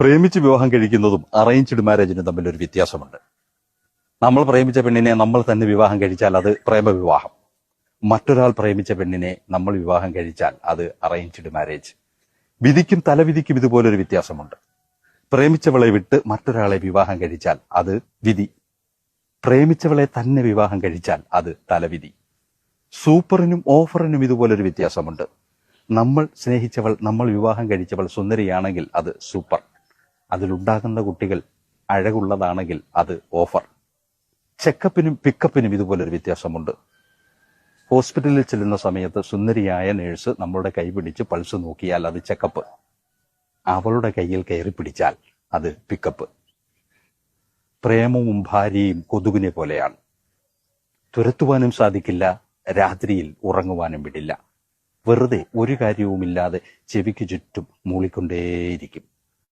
പ്രേമിച്ച് വിവാഹം കഴിക്കുന്നതും അറേഞ്ച്ഡ് മാരേജിനും തമ്മിൽ ഒരു വ്യത്യാസമുണ്ട്. നമ്മൾ പ്രേമിച്ച പെണ്ണിനെ നമ്മൾ തന്നെ വിവാഹം കഴിച്ചാൽ അത് പ്രേമവിവാഹം. മറ്റൊരാൾ പ്രേമിച്ച പെണ്ണിനെ നമ്മൾ വിവാഹം കഴിച്ചാൽ അത് അറേഞ്ച്ഡ് മാരേജ് വിധിക്കും തലവിധിക്കും ഇതുപോലൊരു വ്യത്യാസമുണ്ട്. പ്രേമിച്ചവളെ വിട്ട് മറ്റൊരാളെ വിവാഹം കഴിച്ചാൽ അത് വിധി. പ്രേമിച്ചവളെ തന്നെ വിവാഹം കഴിച്ചാൽ അത് തലവിധി. സൂപ്പറിനും ഓഫറിനും ഇതുപോലൊരു വ്യത്യാസമുണ്ട്. നമ്മൾ സ്നേഹിച്ചവൾ നമ്മൾ വിവാഹം കഴിച്ചവൾ സുന്ദരിയാണെങ്കിൽ അത് സൂപ്പർ. അതിലുണ്ടാകുന്ന കുട്ടികൾ അഴകുള്ളതാണെങ്കിൽ അത് ഓഫർ. ചെക്കപ്പിനും പിക്കപ്പിനും ഇതുപോലൊരു വ്യത്യാസമുണ്ട്. ഹോസ്പിറ്റലിൽ ചെല്ലുന്ന സമയത്ത് സുന്ദരിയായ നേഴ്സ് നമ്മളുടെ കൈ പിടിച്ച് പൾസ് നോക്കിയാൽ അത് ചെക്കപ്പ്. അവളുടെ കയ്യിൽ കയറി പിടിച്ചാൽ അത് പിക്കപ്പ്. പ്രേമവും ഭാര്യയും കൊതുകിനെ പോലെയാണ്. തുരത്തുവാനും സാധിക്കില്ല രാത്രിയിൽ ഉറങ്ങുവാനും വിടില്ല. വെറുതെ ഒരു കാര്യവുമില്ലാതെ ചെവിക്ക് ചുറ്റും മൂളിക്കൊണ്ടേയിരിക്കും.